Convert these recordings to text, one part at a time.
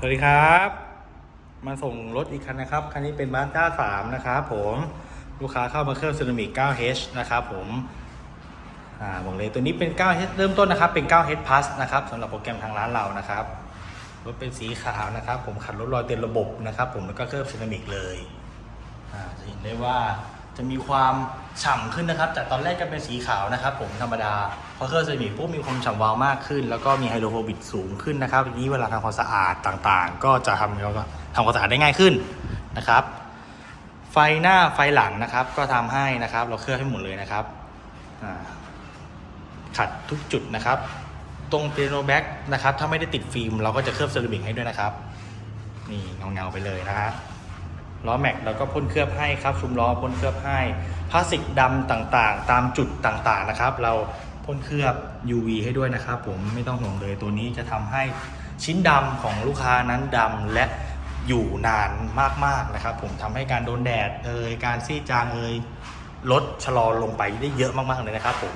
สวัสดีครับ มาส่งรถอีกคันนะครับ คันนี้เป็นมาสด้า3นะครับผมลูกค้าเข้ามาเครื่องเซรามิก 9H นะครับผมอ่าบอกเลยตัวนี้เป็น 9H เริ่มต้นนะครับ เป็น 9H Plus นะครับสำหรับโปรแกรมทางร้านเรานะครับ รถเป็นสีขาวนะครับ ผมขัดรถลอยเต็มระบบนะครับ ผมแล้วก็เคลือบเซรามิกเลยอ่าจะเห็นได้ว่า จะมีความฉ่ำขึ้นนะครับ จากตอนแรกก็เป็นสีขาวนะครับ ผมธรรมดาพอเคลือบเซรามิกปุ๊บมีความฉ่ำวาวมากขึ้น แล้วก็มีไฮโดรโฟบิกสูงขึ้นนะครับทีนี้เวลาทำความสะอาดต่างๆ ก็จะทำเราก็ทำความสะอาดได้ง่ายขึ้นนะครับ ไฟหน้าไฟหลังนะครับ ก็ทำให้นะครับ เราเคลือบให้หมดเลยนะครับขัดทุกจุดนะครับ ตรงเปียโนแบ็กนะครับถ้าไม่ได้ติดฟิล์มเราก็จะเคลือบเซรามิกให้ด้วยนะครับ นี่เงาๆไปเลยนะฮะ ล้อแม็กเราก็พ่นเคลือบให้ครับชุมล้อพ่นเคลือบให้พลาสติกดำต่างๆ ตามจุดต่างๆนะครับ เราพ่นเคลือบ UV ให้ด้วยนะครับ ผมไม่ต้องห่วงเลยตัวนี้จะทำให้ชิ้นดำของลูกค้านั้นดำและอยู่นานมากๆนะครับ ผมทำให้การโดนแดดเอ่ยการซีดจางเอ่ยลดชะลอลงไปได้เยอะมากๆเลยนะครับ ผม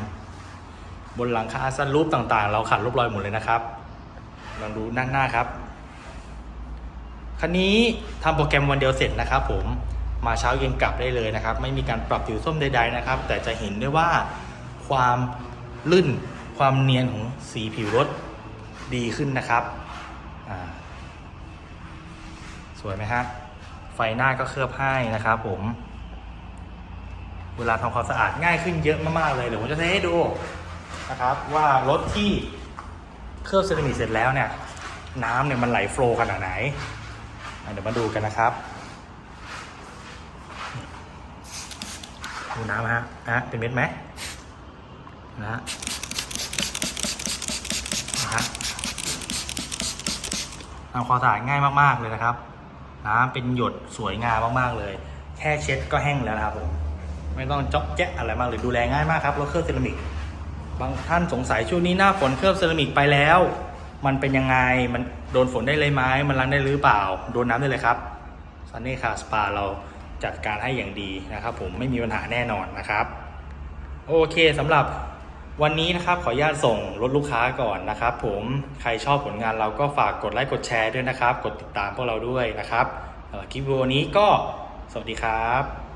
บนหลังคาซันรูปต่างๆ เราขัดรูปรอยหมดเลยนะครับลองดูด้านหน้าครับ คันนี้ทำโปรแกรมวันเดียวเสร็จนะครับผมมาเช้าเย็นกลับได้เลยนะครับ ไม่มีการปรับผิวส้มใด ๆนะครับ แต่จะเห็นได้ว่าความลื่นความเนียนของสีผิวรถดีขึ้นนะครับสวยไหมฮะไฟหน้าก็เคลือบให้นะครับผม เวลาทำความสะอาดง่ายขึ้นเยอะมากๆเลยเดี๋ยวผมจะเทให้ดูนะครับ ว่ารถที่เคลือบเซรามิกเสร็จแล้วเนี่ย น้ำเนี่ยมันไหลโฟล์ขนาดไหน เดี๋ยวมาดูกันนะครับดูน้ำฮะนะเป็นเม็ดไหมนะฮะนะฮะทำความสะอาดง่ายมากๆเลยนะครับ น้ำเป็นหยดสวยงามมากๆเลย แค่เช็ดก็แห้งแล้วนะครับผมไม่ต้องจ๊อกแจ๊ะอะไรมากเลยดูแลง่ายมากครับรถเครื่องเซรามิกบางท่านสงสัยช่วงนี้หน้าฝนเคลือบเซรามิกไปแล้ว มันเป็นยังไง มันโดนฝนได้เลยไหมมันล้างได้หรือเปล่า โดนน้ำได้เลยครับซันนี่คาสปาเราจัดการให้อย่างดีนะครับผมไม่มีปัญหาแน่นอนนะครับ โอเคสำหรับวันนี้นะครับขออนุญาตส่งรถลูกค้าก่อนนะครับผมใครชอบผลงานเราก็ฝากกดไลค์กดแชร์ด้วยนะครับ กดติดตามพวกเราด้วยนะครับสำหรับคลิปวิดีโอนี้ก็สวัสดีครับ